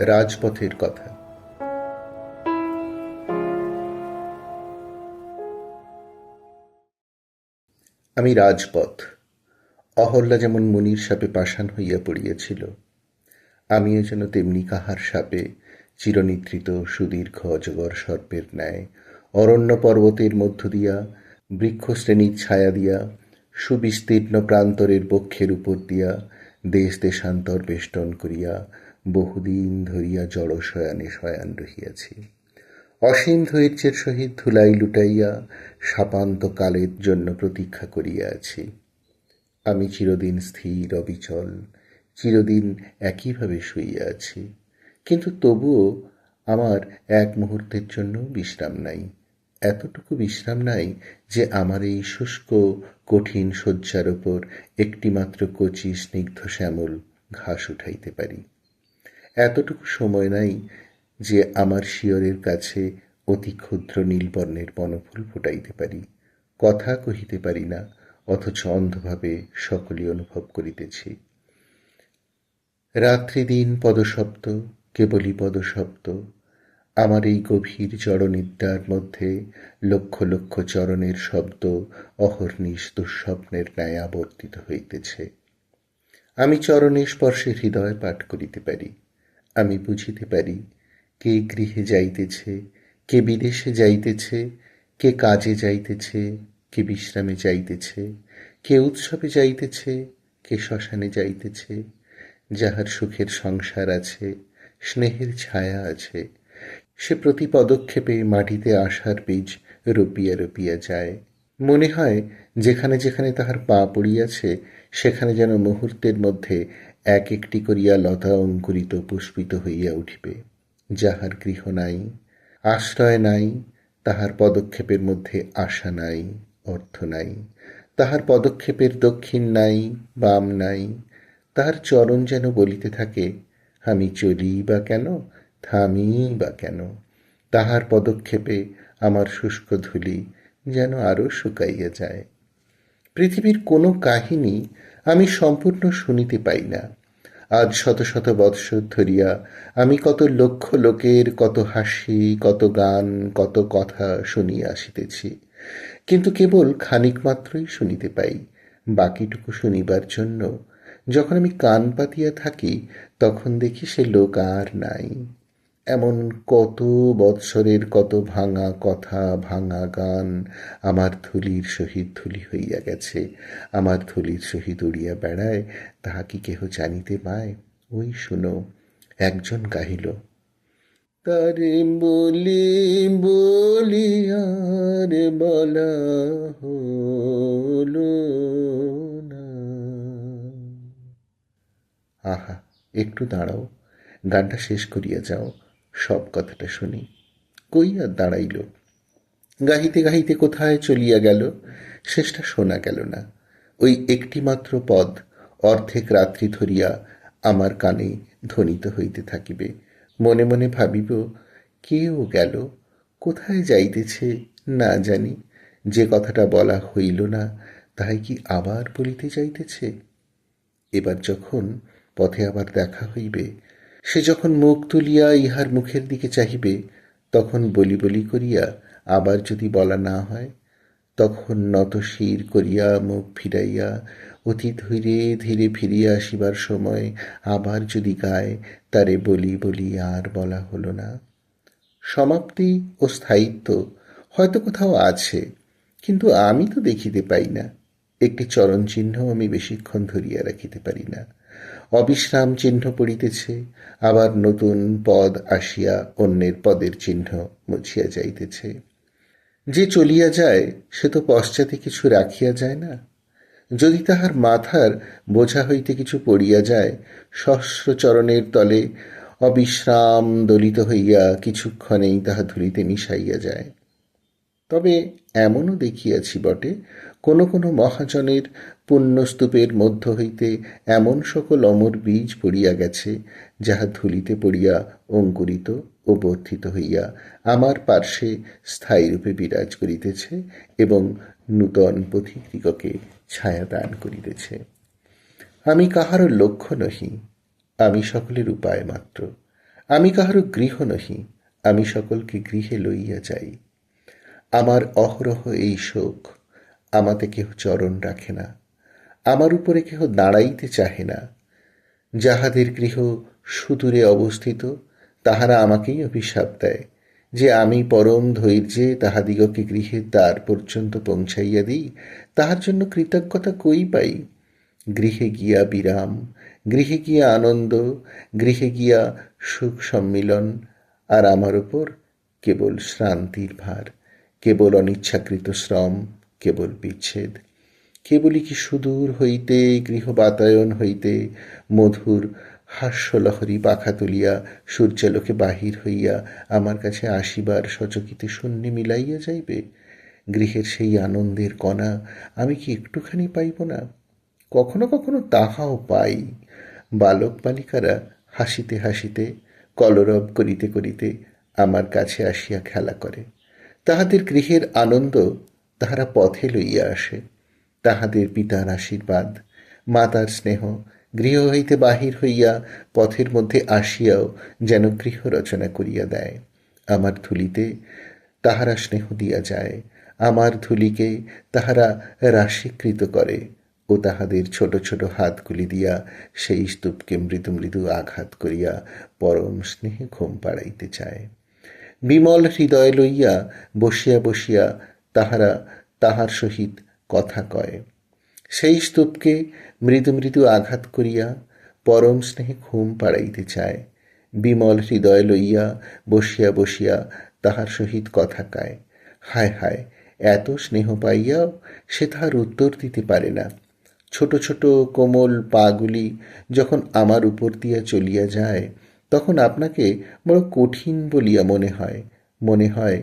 রাজপথের কথা। আমি রাজপথ। অহল্যা যেমন মুনির সাপে পাষাণ হইয়া পড়িয়াছিল, আমিও যেন তেমনি কাহার সাপে চিরনিদ্রিত সুদীর্ঘ অজগর সর্পের ন্যায় অরণ্য পর্বতের মধ্য দিয়া, বৃক্ষশ্রেণীর ছায়া দিয়া, সুবিস্তীর্ণ প্রান্তরের বক্ষের উপর দিয়া দেশ দেশান্তর বেষ্টন করিয়া বহুদিন ধরিয়া জড় শয়ানে শয়ান রহিয়াছি। অসীম ধৈর্যের সহিত ধুলাই লুটাইয়া সাপান্ত কালের জন্য প্রতীক্ষা করিয়া আছি। আমি চিরদিন স্থির অবিচল, চিরদিন একইভাবে শুইয়া আছি। কিন্তু তবুও আমার এক মুহূর্তের জন্য বিশ্রাম নাই। এতটুকু বিশ্রাম নাই যে আমার এই শুষ্ক, কঠিন শয্যার ওপর একটিমাত্র কচি, স্নিগ্ধ শ্যামল ঘাস উঠাইতে পারি। এতটুকু সময় নাই যে আমার শিয়রের কাছে অতি ক্ষুদ্র নীলবর্ণের বনফুল ফুটাইতে পারি। কথা কহিতে পারি না, অথচ অন্ধভাবে সকলই অনুভব করিতেছি। রাত্রি দিন পদশব্দ, কেবলই পদশব্দ আমার এই গভীর জড়নিদ্রার মধ্যে লক্ষ লক্ষ চরণের শব্দ অহর্নিশ দুঃস্বপ্নের ন্যায় আবর্তিত হইতেছে। আমি চরণে স্পর্শে হৃদয় পাঠ করিতে পারি। আমি বুঝিতে পারি, কে গৃহে যাইতেছে, কে বিদেশে যাইতেছে, কে কাজে যাইতেছে, কে বিশ্রামে যাইতেছে, কে উৎসবে যাইতেছে, কে শ্মশানে যাইতেছে, যাহার সুখের সংসার আছে, স্নেহের ছায়া আছে সে প্রতি পদক্ষেপে মাটিতে আশার বীজ রুপিয়া রুপিয়া যায়। মনে হয়, যেখানে যেখানে তাহার পা পড়িয়াছে, সেখানে যেন মুহূর্তের মধ্যে এক একটি করিয়া লতা অঙ্কুরিত পুষ্পিত হইয়া উঠিবে। যাহার গৃহ নাই, আশ্রয় নাই, তাহার পদক্ষেপের মধ্যে আশা নাই, অর্থ নাই। তাহার পদক্ষেপের দক্ষিণ নাই, বাম নাই। তাহার চরণ যেন বলিতে থাকে, আমি চলি বা কেন? থামি বা কেন? তাহার পদক্ষেপে আমার শুষ্ক ধুলি যেন আরও শুকাইয়া যায়। পৃথিবীর কোনো কাহিনী আমি সম্পূর্ণ শুনিতে পাই না। আজ শত শত বৎসর ধরিয়া আমি কত লক্ষ লোকের কত হাসি, কত গান, কত কথা শুনিয়া আসিতেছি। কিন্তু কেবল খানিক মাত্রই শুনিতে পাই। বাকিটুকু শুনিবার জন্য যখন আমি কান পাতিয়া থাকি, তখন দেখি সে লোক আর নাই। এমন কত বৎসরের কত ভাঙা কথা, ভাঙা গান আমার ধুলির সহিত ধুলি হইয়া গেছে। আমার ধুলির সহিত উড়িয়া বেড়ায়, তাহা কি কেহ জানিতে পায়? ওই শুনো, একজন গাহিল, তারে বলি বলি আর বলা হলো না। আহা, একটু দাঁড়াও, গানটা শেষ করিয়া যাও। সব কথাটা শুনি। কই আর দাঁড়াইল? গাহিতে গাহিতে কোথায় চলিয়া গেল? শেষটা শোনা গেল না। ওই একটিমাত্র পদ অর্ধেক রাত্রি ধরিয়া আমার কানে ধ্বনিত হইতে থাকিবে। মনে মনে ভাবিব কেও গেল? কোথায় যাইতেছে না জানি। যে কথাটা বলা হইল না তাই কি আবার বলিতে যাইতেছে? এবার যখন পথে আবার দেখা হইবে সে যখন মুখ তুলিয়া ইহার মুখের দিকে চাহিবে, তখন বলি বলি করিয়া আবার যদি বলা না হয়, তখন নত শির করিয়া মুখ ফিরাইয়া অতি ধীরে ধীরে ফিরিয়া আসিবার সময় আবার যদি গায়, তারে বলি বলি আর বলা হলো না। সমাপ্তি ও স্থায়িত্ব হয়তো কোথাও আছে, কিন্তু আমি তো দেখিতে পাই না, একটি চরণ চিহ্ন আমি বেশিক্ষণ ধরিয়া রাখিতে পারি না। অবিশ্রাম চিহ্ন পড়িতেছে, আবার নতুন পদ আসিয়া অন্যের পদের চিহ্ন মুছিয়া যাইতেছে। যে চলিয়া যায়, সে তো পশ্চাতে কিছু রাখিয়া যায় না। যদি তাহার মাথার বোঝা হইতে কিছু পড়িয়া যায়, সহস্র চরণের তলে অবিশ্রাম দলিত হইয়া কিছুক্ষণেই তাহা ধুলিতে মিশাইয়া যায়। তবে এমনও দেখিয়াছি বটে কোন কোন মহাজনের পুণ্যস্তূপের মধ্য হইতে এমন সকল অমর বীজ পড়িয়া গেছে, যাহা ধুলিতে পড়িয়া অঙ্কুরিত ও বর্ধিত হইয়া আমার পার্শ্বে স্থায়ীরূপে বিরাজ করিতেছে এবং নূতন পথিকদিগকে ছায়া দান করিতেছে। আমি কাহারও লক্ষ্য নহি, আমি সকলের উপায় মাত্র। আমি কাহারও গৃহ নহি, আমি সকলকে গৃহে লইয়া যাই। আমার অহরহ এই শোক আমাতে কেহ চরণ রাখে না, আমার উপরে কেহ দাঁড়াইতে চাহে না। যাহাদের গৃহ সুদূরে অবস্থিত, তাহারা আমাকেই অভিশাপ দেয়। যে আমি পরম ধৈর্যে তাহাদিগকে গৃহের দ্বার পর্যন্ত পৌঁছাইয়া দিই, তাহার জন্য কৃতজ্ঞতা কই পাই? গৃহে গিয়া বিরাম, গৃহে গিয়া আনন্দ, গৃহে গিয়া সুখ সম্মিলন, আর আমার ওপর কেবল শ্রান্তির ভার, কেবল অনিচ্ছাকৃত শ্রম। কেবল বিচ্ছেদ। কেবলই কি সুদূর হইতে গৃহ বাতায়ন হইতে, মধুর হাস্যলহরী পাখা তুলিয়া সূর্যালোকে বাহির হইয়া আমার কাছে আসিবার সচকিতে শূন্য মিলাইয়া যাইবে? গৃহের সেই আনন্দের কণা আমি কি একটুখানি পাইব না? কখনো কখনো তাহাও পাই। বালক বালিকারা হাসিতে হাসিতে, কলরব করিতে করিতে আমার কাছে আসিয়া খেলা করে। তাহাদের গৃহের আনন্দ তাহারা পথে লইয়া আসে। তাহাদের পিতার আশীর্বাদ। মাতার স্নেহ গৃহ হইতে বাহির হইয়া পথের মধ্যে আসিয়াও যেন গৃহ রচনা করিয়া দেয়। আমার ধুলিতে তাহারা স্নেহ দিয়া যায়। আমার ধুলিকে তাহারা রাশিকৃত করে ও তাহাদের ছোট ছোট হাতগুলি দিয়া সেই স্তূপকে মৃদু মৃদু আঘাত করিয়া পরম স্নেহে ঘুম পাড়াইতে চায়। বিমল হৃদয় লইয়া বসিয়া বসিয়া তাহারা তাহার সহিত কথা কয়। সেই স্তূপকে মৃদু মৃদু আঘাত করিয়া পরম স্নেহে ঘুম পাড়াইতে চায়। বিমল হৃদয় লইয়া বসিয়া বসিয়া তাহার সহিত কথা কায়। হায় হায়, এত স্নেহ পাইয়াও সে তাহার উত্তর দিতে পারে না। ছোট ছোট কোমল পাগুলি যখন আমার উপর দিয়া চলিয়া যায়, তখন আপনাকে বড় কঠিন বলিয়া মনে হয়। মনে হয়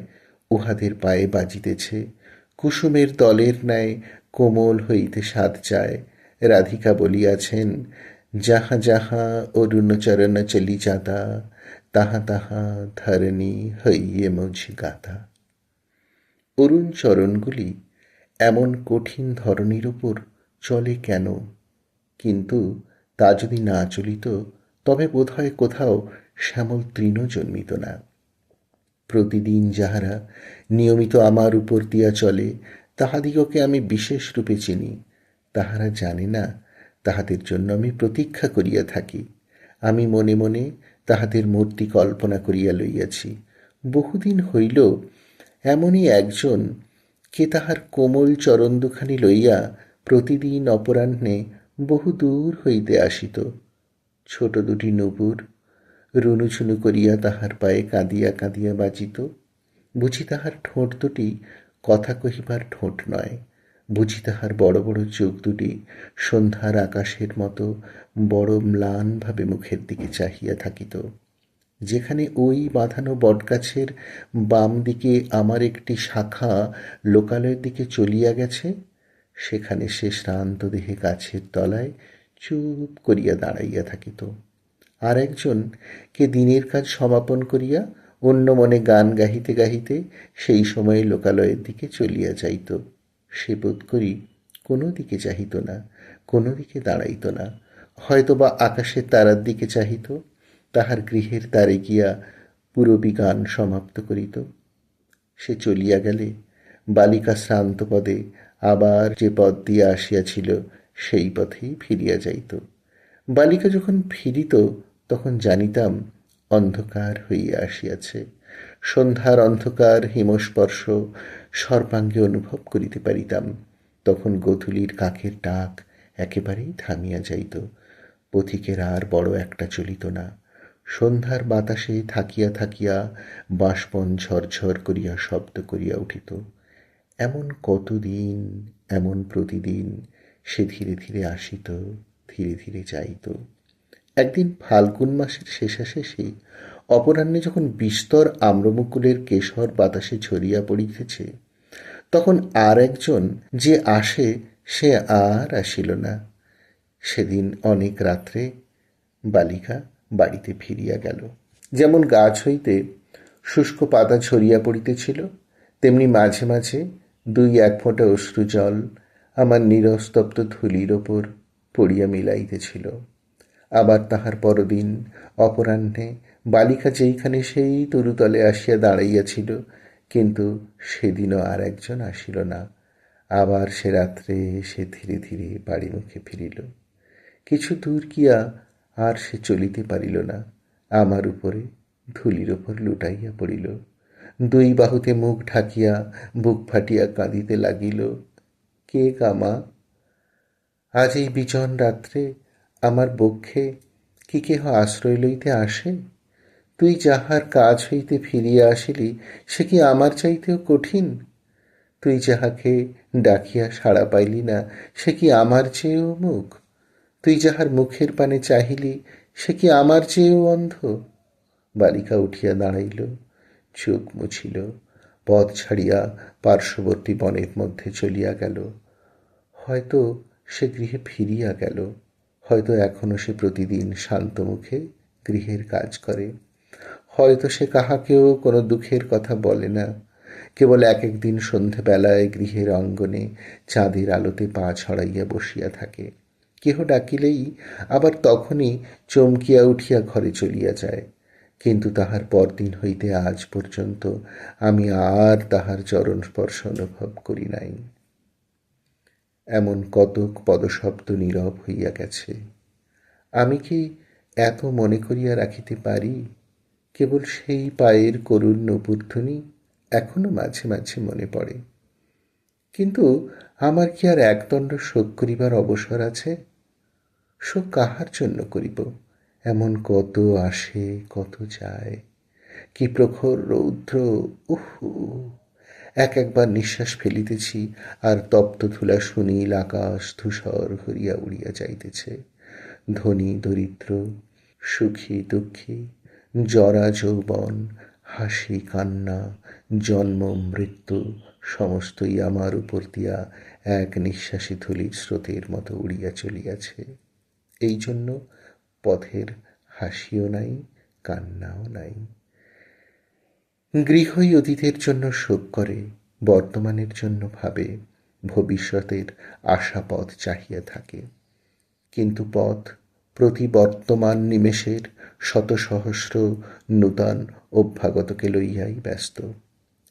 উহাদের পায়ে বাজিতেছে। কুসুমের দলের ন্যায় কোমল হইতে সাধ চায়। রাধিকা বলিয়াছেন, যাহা যাহা অরুণচরণ চলি যাতা, তাহা তাহা ধরণী হইয়ে মঝি গাথা অরুণ চরণগুলি এমন কঠিন ধরনীর উপর চলে কেন? কিন্তু তা যদি না চলিত, তবে বোধহয় কোথাও শ্যামল তৃণ জন্মিত না। প্রতিদিন যাহারা নিয়মিত আমার উপর দিয়া চলে, তাহাদিগকে আমি বিশেষ রূপে চিনি। তাহারা জানে না, তাহাদের জন্য আমি প্রতীক্ষা করিয়া থাকি। আমি মনে মনে তাহাদের মূর্তি কল্পনা করিয়া লইয়াছি। বহুদিন হইল, এমনই একজন কে তাহার কোমল চরণ দুখানি লইয়া প্রতিদিন অপরাহ্নে বহু দূর হইতে আসিত। ছোট দুটি নুপুর রুনুছুনু করিয়া তাহার পায়ে কাঁদিয়া কাঁদিয়া বাজিত। বুঝি তাহার ঠোঁট দুটি কথা কহিবার ঠোঁট নয়। বুঝি তাহার বড় বড় চোখ দুটি সন্ধ্যার আকাশের মতো বড় ম্লানভাবে মুখের দিকে চাহিয়া থাকিত। যেখানে ওই বাঁধানো বটগাছের বাম দিকে আমার একটি শাখা লোকালয়ের দিকে চলিয়া গেছে, সেখানে সে শ্রান্ত দেহে গাছের তলায় চুপ করিয়া দাঁড়াইয়া থাকিত। আর একজন কে দিনের কাজ সমাপন করিয়া অন্য মনে গান গাহিতে গাহিতে সেই সময়ে লোকালয়ের দিকে চলিয়া যাইত। সে বোধ করি কোনো দিকে চাহিত না, কোনো দিকে দাঁড়াইত না। হয়তোবা আকাশের তারার দিকে চাহিত, তাহার গৃহের দ্বারে গিয়া পুরবী গান সমাপ্ত করিত। সে চলিয়া গেলে বালিকা শ্রান্ত পদে আবার যে পথ দিয়া আসিয়াছিল সেই পথেই ফিরিয়া যাইত। বালিকা যখন ফিরিত তখন জানিতাম অন্ধকার হইয়া আসিয়াছে। সন্ধ্যার অন্ধকার, হিমস্পর্শ সর্বাঙ্গে অনুভব করিতে পারিতাম। তখন গোধূলির কাকের ডাক একেবারেই থামিয়া যাইত। পথিকের আর বড় একটা চলিত না। সন্ধ্যার বাতাসে থাকিয়া থাকিয়া বাষ্পন ঝরঝর করিয়া শব্দ করিয়া উঠিত। এমন কতদিন, এমন প্রতিদিন সে ধীরে ধীরে আসিত, ধীরে ধীরে যাইত। একদিন ফাল্গুন মাসের শেষাশেষি অপরাহ্নে যখন বিস্তর আম্রমুকুলের কেশর বাতাসে ছড়িয়া পড়িতেছে, তখন আর একজন যে আসে সে আর আসিল না। সেদিন অনেক রাত্রে বালিকা বাড়িতে ফিরিয়া গেল। যেমন গাছ হইতে শুষ্ক পাতা ছড়িয়া পড়িতেছিল, তেমনি মাঝে মাঝে দুই এক ফোঁটা অশ্রু জল আমার নিরস্তপ্ত ধুলির ওপর পড়িয়া মিলাইতেছিল। আবার তাহার পরদিন অপরাহ্নে বালিকা যেইখানে সেই তরুতলে আসিয়া দাঁড়াইয়াছিল, কিন্তু সেদিনও আর একজন আসিল না। আবার সে রাত্রে সে ধীরে ধীরে বাড়ি মুখে ফিরিল। কিছু দূর গিয়া আর সে চলিতে পারিল না। আমার উপরে ধুলির ওপর লুটাইয়া পড়িল। দুই বাহুতে মুখ ঢাকিয়া বুক ফাটিয়া কাঁদিতে লাগিল, কে কামা আজ এই বিজন রাত্রে আমার বক্ষে কি কেহ আশ্রয় লইতে আসে? তুই যাহার কাজ হইতে ফিরিয়া আসিলি, সে কি আমার চাইতেও কঠিন? তুই যাহাকে ডাকিয়া সাড়া পাইলি না, সে কি আমার চেয়েও মুখ? তুই যাহার মুখের পানে চাহিলি, সে কি আমার চেয়েও অন্ধ? বালিকা উঠিয়া দাঁড়াইল, চোখ মুছিল, পথ ছাড়িয়া পার্শ্ববর্তী বনের মধ্যে চলিয়া গেল। হয়তো সে গৃহে ফিরিয়া গেল। হয়তো এখনও সে প্রতিদিন শান্ত মুখে গৃহের কাজ করে। হয়তো সে কাহাকেও কোনো দুঃখের কথা বলে না। কেবল এক একদিন সন্ধেবেলায় গৃহের অঙ্গনে চাঁদের আলোতে পা ছড়াইয়া বসিয়া থাকে। কেহ ডাকিলেই আবার তখনই চমকিয়া উঠিয়া ঘরে চলিয়া যায়। কিন্তু তাহার পরদিন হইতে আজ পর্যন্ত আমি আর তাহার চরণ স্পর্শ অনুভব করি নাই। এমন কতক পদশব্দ নীরব হইয়া গেছে। আমি কি এত মনে করিয়া রাখিতে পারি? কেবল সেই পায়ের করুণ নপুর্ধ্বনি এখনও মাঝে মাঝে মনে পড়ে। কিন্তু আমার কি আর একদণ্ড শোক করিবার অবসর আছে? শোক কাহার জন্য করিব? এমন কত আসে, কত যায়, কি প্রখর রৌদ্র, উহু! এক একবার নিঃশ্বাস ফেলিতেছি, আর তপ্ত ধুলা সুনীল আকাশ ধূসর হরিয়া উড়িয়া যাইতেছে। ধনী, দরিদ্র, সুখী, দুঃখী, জরা যৌবন, হাসি, কান্না, জন্ম, মৃত্যু, সমস্তই আমার উপর দিয়া এক নিঃশ্বাসী ধুলির স্রোতের মতো উড়িয়া চলিয়াছে। এই জন্য পথের হাসিও নাই, কান্নাও নাই। গৃহই অতীতের জন্য শোক করে, বর্তমানের জন্য ভাবে, ভবিষ্যতের আশাপথ চাহিয়া থাকে। কিন্তু পথ প্রতি বর্তমান নিমেষের শত সহস্র নূতন অভ্যাগতকে লইয়াই ব্যস্ত।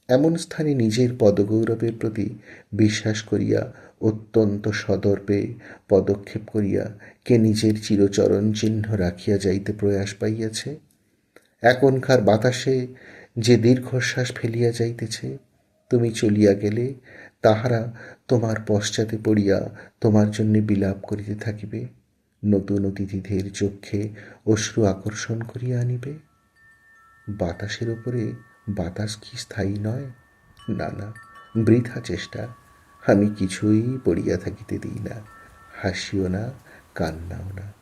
এমন স্থানে নিজের পদগৌরবের প্রতি বিশ্বাস করিয়া, অত্যন্ত সদর্পে পদক্ষেপ করিয়া, কে নিজের চিরচরণ চিহ্ন রাখিয়া যাইতে প্রয়াস পাইয়াছে? এখনকার বাতাসে যে দীর্ঘশ্বাস ফেলিয়া যাইতেছে, তুমি চলিয়া গেলে তাহারা তোমার পশ্চাতে পড়িয়া তোমার জন্য বিলাপ করিতে থাকিবে। নতুন অতিথিদের চক্ষে অশ্রু আকর্ষণ করিয়া আনিবে। বাতাসের ওপরে বাতাস কি স্থায়ী নয়? না না, বৃথা চেষ্টা, আমি কিছুই পড়িয়া থাকিতে দিই না, হাসিও না, কান্নাও না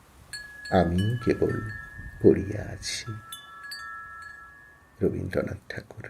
আমি কেবল পড়িয়া আছি। রবীন্দ্রনাথ ঠাকুর।